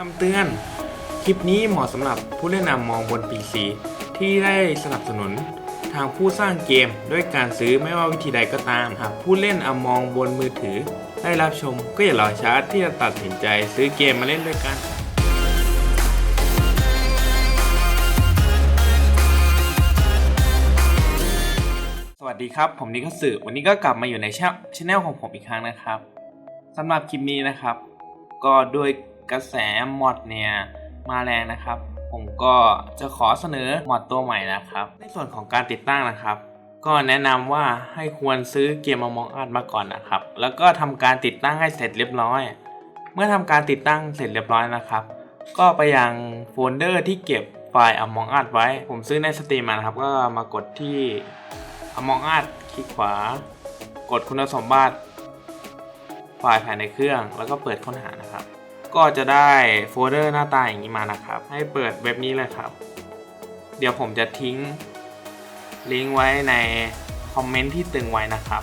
คำเตือน คลิปนี้เหมาะสำหรับผู้เล่นนำมองบน PC ที่ได้สนับสนุนทางผู้สร้างเกมด้วยการซื้อไม่ว่าวิธีใดก็ตาม หากผู้เล่นอามองบนมือถือ ได้รับชมก็อย่ารอช้าที่จะตัดสินใจซื้อเกมมาเล่นด้วยกัน สวัสดีครับ ผมนิกสึวันนี้ก็กลับมาอยู่ในช่องแนลของผมอีกครั้งนะครับสำหรับคลิปนี้นะครับ ก็ด้วย กระแสมอดเนี่ยมาแรงนะครับ ผมก็จะขอเสนอมอดตัวใหม่นะครับ ในส่วนของการติดตั้งนะครับ ก็แนะนำว่าให้ควรซื้อเกมมองอัดมาก่อนนะครับ แล้วก็ทำการติดตั้งให้เสร็จเรียบร้อย เมื่อทำการติดตั้งเสร็จเรียบร้อยนะครับ ก็ไปยังโฟลเดอร์ที่เก็บไฟล์ Among Us ไว้ ผมซื้อในสตรีมมานะครับ ก็มากดที่ Among Us คลิกขวา กดคุณสมบัติ ไฟล์ภายในเครื่อง แล้วก็เปิดค้นหานะครับ ก็จะได้โฟลเดอร์หน้าตาอย่างนี้มานะครับ ให้เปิดเว็บนี้เลยครับ เดี๋ยวผมจะทิ้งลิงก์ไว้ในคอมเมนต์ที่ตึงไว้นะครับ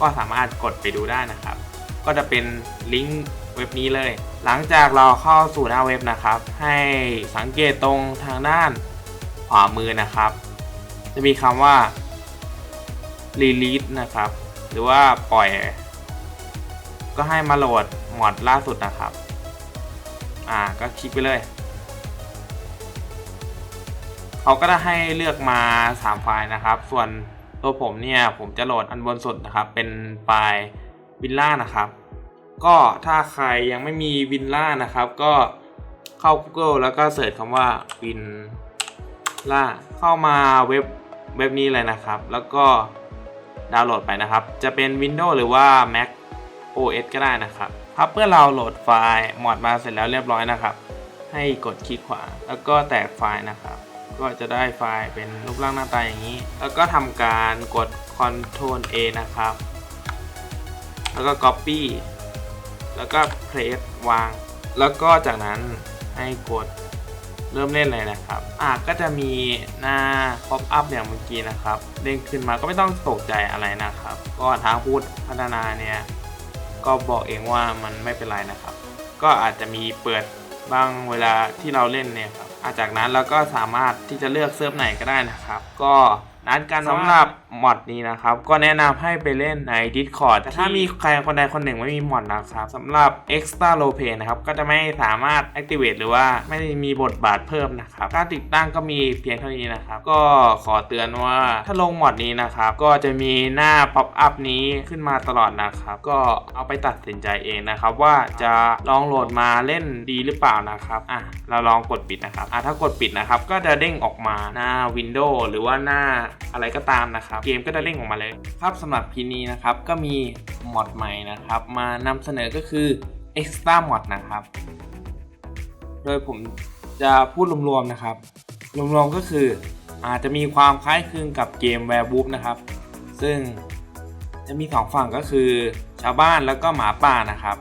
ก็สามารถกดไปดูได้นะครับ ก็จะเป็นลิงก์เว็บนี้เลย หลังจากเราเข้าสู่หน้าเว็บนะครับ ให้สังเกตตรงทางด้านขวามือนะครับ จะมีคำว่า release นะครับ หรือว่าปล่อย ก็ให้มาโหลดมอดล่าสุดนะครับ อ่าก็คลิกไปเลยเขาก็จะให้เลือกมา 3 ไฟล์นะครับ ส่วนตัวผมเนี่ยผมจะโหลดอันบนสุดนะครับ เป็นไฟล์วิลล่านะครับ ก็ถ้าใครยังไม่มีวินล่านะครับ ก็เข้า Google แล้วก็เสิร์ชคำว่าวินล่าเข้ามาเว็บเว็บนี้เลยนะครับ แล้วก็ดาวน์โหลดไปนะครับ จะเป็น Windows หรือว่า Mac OS ก็ได้นะครับครับเมื่อเราโหลดไฟล์มอดมาเสร็จแล้วเรียบร้อยนะครับ ให้กดคลิกขวา แล้วก็แตกไฟล์นะครับ ก็จะได้ไฟล์เป็นรูปร่างหน้าตาอย่างนี้ แล้วก็ทำการกด Ctrl A นะครับ แล้วก็ Copy แล้วก็ Paste วาง แล้วก็จากนั้นให้กดเริ่มเล่นเลยนะครับ อะก็จะมีหน้า pop up อย่างเมื่อกี้นะครับ เด้งขึ้นมาก็ไม่ต้องตกใจอะไรนะครับ ก็ทางพูดพัฒนาเนี่ย ก็บอกเองว่ามันไม่เป็นไรนะครับ ก็อาจจะมีเปิดบางเวลาที่เราเล่นเนี่ยครับอาจากนั้นเราก็สามารถที่จะเลือกเซิร์ฟไหนก็ได้นะครับ ก็ นัดกันสำหรับมอดนี้นะครับ ก็แนะนำให้ไปเล่นใน Discord แต่ถ้ามีใครคนใดคนหนึ่งไม่มีมอดนะครับสำหรับ Extra r o l e p l a y นะครับ ก็จะไม่สามารถ activate หรือว่าไม่ได้มีบทบาทเพิ่มนะครับ การติดตั้งก็มีเพียงเท่านี้นะครับ ก็ขอเตือนว่าถ้าลงมอดนี้นะครับ ก็จะมีหน้า pop up นี้ขึ้นมาตลอดนะครับ ก็เอาไปตัดสินใจเองนะครับ ว่าจะลองโหลดมาเล่นดีหรือเปล่านะครับอะเราลองกดปิดนะครับอะถ้ากดปิดนะครับ ก็จะเด้งออกมาหน้า Windows หรือว่าหน้าอะไรก็ตามนะครับ เกมก็จะเด้งออกมาเลย ครับสำหรับพีนี้นะครับ ก็มีมอดใหม่นะครับ มานำเสนอก็คือ Extra Mod นะครับ โดยผมจะพูดรวมๆนะครับ รวมๆก็คืออาจจะมีความคล้ายคลึงกับเกม Werewolf นะครับ ซึ่งจะมีสองฝั่งก็คือ ชาวบ้านแล้วก็หมาป่านะครับ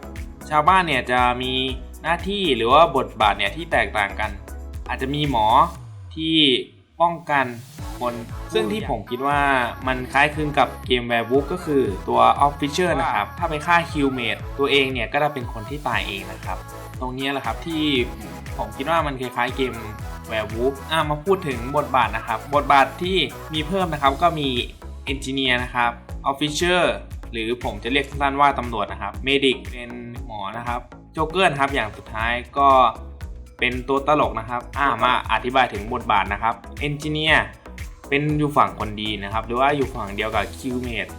ชาวบ้านเนี่ยจะมีหน้าที่หรือว่าบทบาทเนี่ยที่แตกต่างกัน อาจจะมีหมอที่ป้องกัน คน ซึ่งที่ผมคิดว่ามันคล้ายคลึงกับเกม Werewolf ก็คือตัว Officer นะครับ ถ้าไปฆ่า Killmate ตัวเองเนี่ยก็จะเป็นคนที่ตายเองนะครับ ตรงนี้แหละครับที่ผมคิดว่ามันคล้ายๆเกม Werewolf อะมาพูดถึงบทบาทนะครับ บทบาทที่มีเพิ่มนะครับก็มี Engineer นะครับ Officer หรือผมจะเรียกสั้นๆว่าตำรวจนะครับ Medic เป็นหมอนะครับโจ๊กเกอร์นะครับอย่างสุดท้ายก็เป็นตัวตลกนะครับ อ่ามาอธิบายถึงบทบาทนะครับ Engineer เเป็นอยู่ฝั่งคนดีนะครับ หรือว่าอยู่ฝั่งเดียวกับ Killmate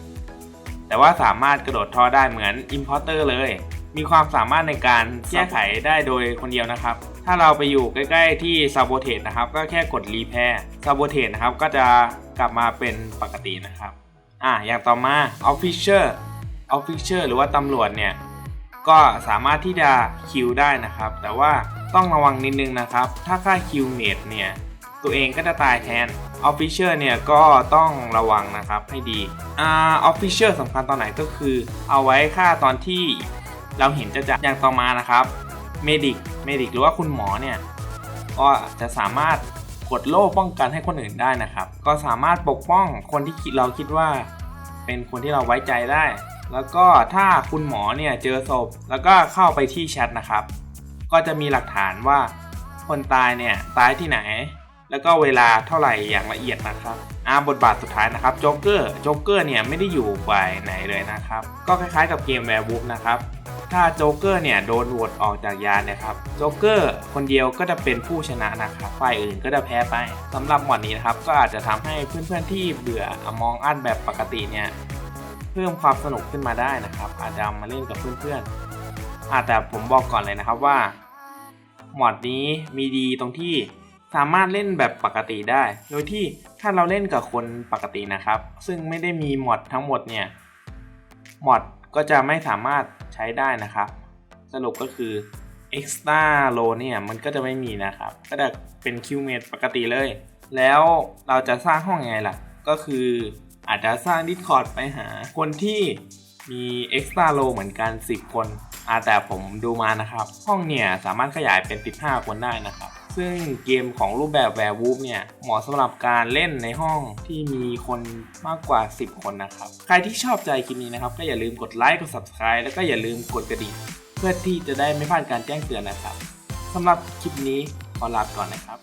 แต่ว่าสามารถกระโดดท่อได้เหมือน Importer เลย มีความสามารถในการแก้ไขได้โดยคนเดียวนะครับ ถ้าเราไปอยู่ใกล้ ๆ ที่ Sabotage นะครับ ก็แค่กด Repair Sabotage นะครับ ก็จะกลับมาเป็นปกตินะครับ อะอย่างต่อมา Officer Officer หรือว่าตำรวจเนี่ยก็สามารถที่จะคิวได้นะครับ แต่ว่าต้องระวังนิดนึงนะครับ ถ้าค่าคิวเมดเนี่ย ตัวเองก็จะตายแทน Officer เนี่ยก็ต้องระวังนะครับให้ดีอ่า Officer สำคัญตอนไหนก็คือ เอาไว้ค่าตอนที่เราเห็นจะจัดอย่างต่อมานะครับ Medic Medic หรือว่าคุณหมอเนี่ยก็จะสามารถกดโล่ป้องกันให้คนอื่นได้นะครับ ก็สามารถปกป้องคนที่คิดเราคิดว่า เป็นคนที่เราไว้ใจได้ แล้วก็ถ้าคุณหมอเนี่ยเจอศพแล้วก็เข้าไปที่แชทนะครับ ก็จะมีหลักฐานว่าคนตายเนี่ยตายที่ไหน แล้วก็เวลาเท่าไหร่อย่างละเอียดนะครับอ่าบทบาทสุดท้ายนะครับโจ๊กเกอร์โจ๊กเกอร์เนี่ยไม่ได้อยู่ฝ่ายไหนเลยนะครับ ก็คล้ายๆกับเกมแวร์วูฟนะครับถ้าโจ๊กเกอร์เนี่ยโดนโหวตออกจากยานนะครับโจ๊กเกอร์คนเดียวก็จะเป็นผู้ชนะนะครับฝ่ายอื่นก็จะแพ้ไปสำหรับหมวดนี้นะครับก็อาจจะทำให้เพื่อนๆที่เบื่อมองอัดแบบปกติเนี่ยเพิ่มความสนุกขึ้นมาได้นะครับ อาจจะมาเล่นกับเพื่อนๆอาแต่ผมบอกก่อนเลยนะครับว่าหมวดนี้มีดีตรงที่ สามารถเล่นแบบปกติได้ โดยที่ถ้าเราเล่นกับคนปกตินะครับ ซึ่งไม่ได้มีมอดทั้งหมดเนี่ยมอดก็จะไม่สามารถใช้ได้นะครับ สรุปก็คือ extra low เนี่ยมันก็จะไม่มีนะครับ ก็จะเป็นคิวเมดปกติเลย แล้วเราจะสร้างห้องยังไงล่ะ ก็คืออาจจะสร้าง Discord ไปหาคนที่มี extra low เหมือนกัน 10 คนอาแต่ผมดูมานะครับ ห้องเนี่ยสามารถขยายเป็น 15 คนได้นะครับ ซึ่งเกมของรูปแบบแวร์วูฟเนี่ย เหมาะสำหรับการเล่นในห้องที่มีคนมากกว่า 10 คนนะครับ ใครที่ชอบใจคลิปนี้นะครับ ก็อย่าลืมกดไลค์กด subscribe แล้วก็อย่าลืมกดกระดิ่งเพื่อที่จะได้ไม่พลาดการแจ้งเตือนนะครับสำหรับคลิปนี้ขอลาไปก่อนนะครับ